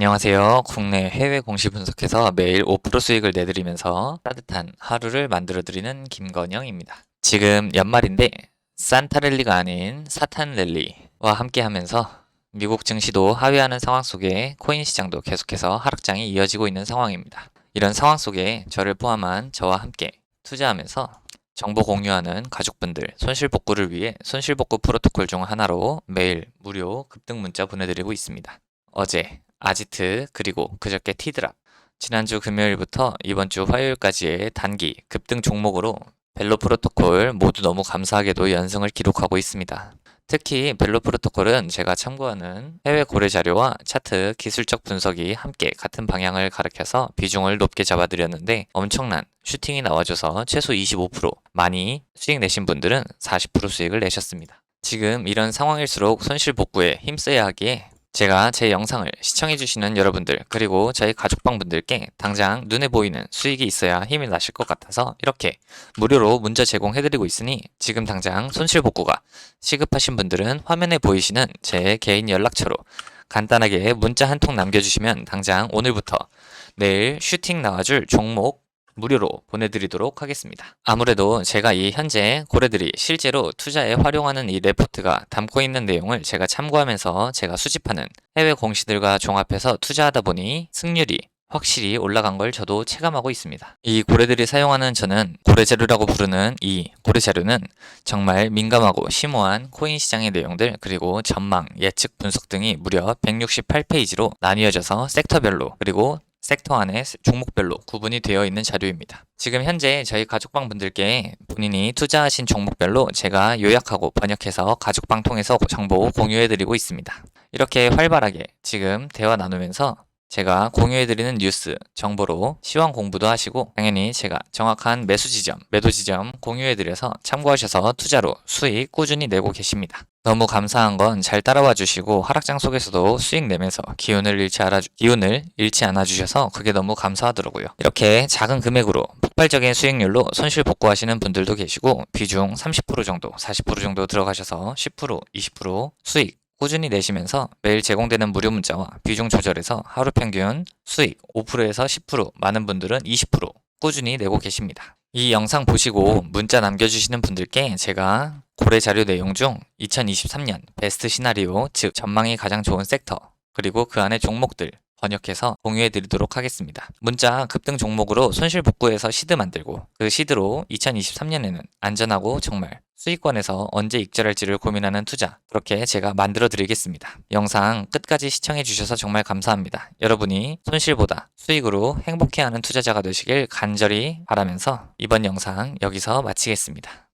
안녕하세요. 국내 해외 공시 분석해서 매일 5% 수익을 내드리면서 따뜻한 하루를 만들어드리는 김건영입니다. 지금 연말인데 산타 랠리가 아닌 사탄 랠리와 함께 하면서 미국 증시도 하회하는 상황 속에 코인 시장도 계속해서 하락장이 이어지고 있는 상황입니다. 이런 상황 속에 저를 포함한 저와 함께 투자하면서 정보 공유하는 가족분들 손실 복구를 위해 손실 복구 프로토콜 중 하나로 매일 무료 급등 문자 보내드리고 있습니다. 어제 아지트 그리고 그저께 티드랍 지난주 금요일부터 이번 주 화요일까지의 단기 급등 종목으로 벨로 프로토콜 모두 너무 감사하게도 연승을 기록하고 있습니다. 특히 벨로 프로토콜은 제가 참고하는 해외 고래 자료와 차트 기술적 분석이 함께 같은 방향을 가리켜서 비중을 높게 잡아드렸는데 엄청난 슈팅이 나와줘서 최소 25% 많이 수익 내신 분들은 40% 수익을 내셨습니다. 지금 이런 상황일수록 손실 복구에 힘써야 하기에 제가 제 영상을 시청해주시는 여러분들 그리고 저희 가족방 분들께 당장 눈에 보이는 수익이 있어야 힘이 나실 것 같아서 이렇게 무료로 문자 제공해드리고 있으니 지금 당장 손실 복구가 시급하신 분들은 화면에 보이시는 제 개인 연락처로 간단하게 문자 한 통 남겨주시면 당장 오늘부터 내일 슈팅 나와줄 종목 무료로 보내드리도록 하겠습니다. 아무래도 제가 이 현재 고래들이 실제로 투자에 활용하는 이 레포트가 담고 있는 내용을 제가 참고하면서 제가 수집하는 해외 공시들과 종합해서 투자하다 보니 승률이 확실히 올라간 걸 저도 체감하고 있습니다. 이 고래들이 사용하는 저는 고래자료라고 부르는 이 고래자료는 정말 민감하고 심오한 코인 시장의 내용들 그리고 전망, 예측 분석 등이 무려 168페이지로 나뉘어져서 섹터별로 그리고 섹터 안에 종목별로 구분이 되어 있는 자료입니다. 지금 현재 저희 가족방 분들께 본인이 투자하신 종목별로 제가 요약하고 번역해서 가족방 통해서 정보 공유해 드리고 있습니다. 이렇게 활발하게 지금 대화 나누면서 제가 공유해드리는 뉴스, 정보로 시황 공부도 하시고 당연히 제가 정확한 매수 지점, 매도 지점 공유해드려서 참고하셔서 투자로 수익 꾸준히 내고 계십니다. 너무 감사한 건 잘 따라와 주시고 하락장 속에서도 수익 내면서 기운을 잃지 않아 기운을 잃지 않아 주셔서 그게 너무 감사하더라고요. 이렇게 작은 금액으로 폭발적인 수익률로 손실 복구하시는 분들도 계시고 비중 30% 정도, 40% 정도 들어가셔서 10%, 20% 수익 꾸준히 내시면서 매일 제공되는 무료 문자와 비중 조절해서 하루 평균 수익 5%에서 10% 많은 분들은 20% 꾸준히 내고 계십니다. 이 영상 보시고 문자 남겨주시는 분들께 제가 고래 자료 내용 중 2023년 베스트 시나리오, 즉 전망이 가장 좋은 섹터, 그리고 그 안에 종목들 번역해서 공유해 드리도록 하겠습니다. 문자 급등 종목으로 손실 복구해서 시드 만들고 그 시드로 2023년에는 안전하고 정말 수익권에서 언제 익절할지를 고민하는 투자 그렇게 제가 만들어 드리겠습니다. 영상 끝까지 시청해 주셔서 정말 감사합니다. 여러분이 손실보다 수익으로 행복해하는 투자자가 되시길 간절히 바라면서 이번 영상 여기서 마치겠습니다.